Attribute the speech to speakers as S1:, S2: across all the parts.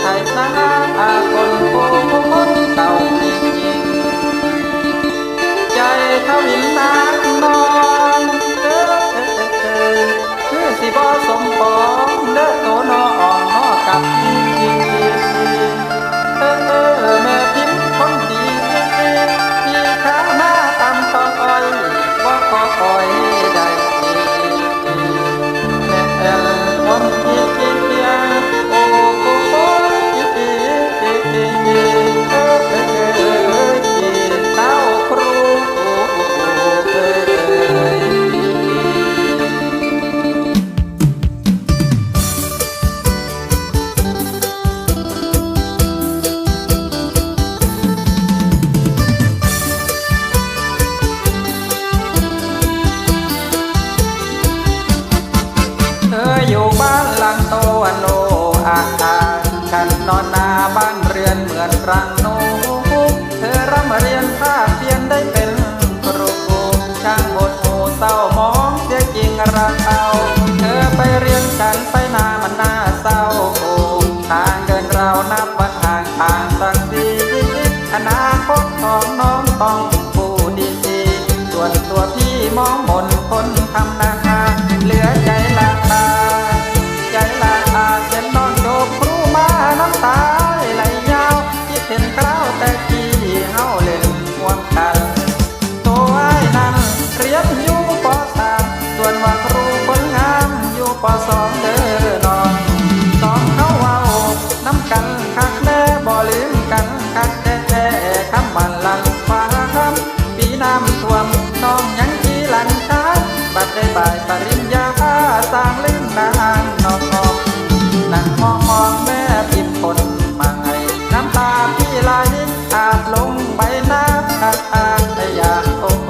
S1: ไทยนาอาคนโคนเก่าจริงใจทวินนางนอนเออเออเออคือสิบ่สมปองเด้อโตน้องนอกับจริงเออเออแม่พิมพ์คนดีที่ข้าหน้าตำตอนอ้อยบ่ขอคอย รังนกเธอร่ำเรียนภาคเพียนได้เป็นครูช่างบทหูเศร้ามองเสียจริงรักเอาเธอไปเรียนฉันไปนามันน่าเศร้าทางเดินเรานับว่าทางทางสักดีอนาคตของน้องต้องผู้ดีส่วนตัวพี่มองมนคนทำนาเหลือใจ ได้บ่ายปริญญาสร้างลืมนางนอนนอนนั่งมองมองแม่พิมพ์คนมาให้น้ำตาพี่ไหลอาบลงใบหน้าอาอาไม่อยากโท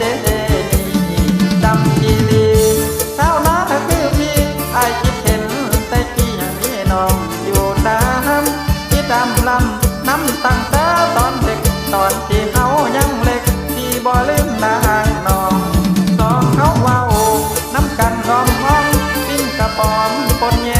S1: ำใดเด้นี่จำกีรีเช้านาคือพี่ไอายคิดเห็นแต่กี้อย่างนี้น้องอยู่น้ำที่ดำลำน้ำตั้งแต่ตอนเด็กตอนที่เขายังเล็กที่บ่ลืมนางน้องสองเขาเว้าน้ำกันร้อมห้องปิ้นกระป๋อมปนแย่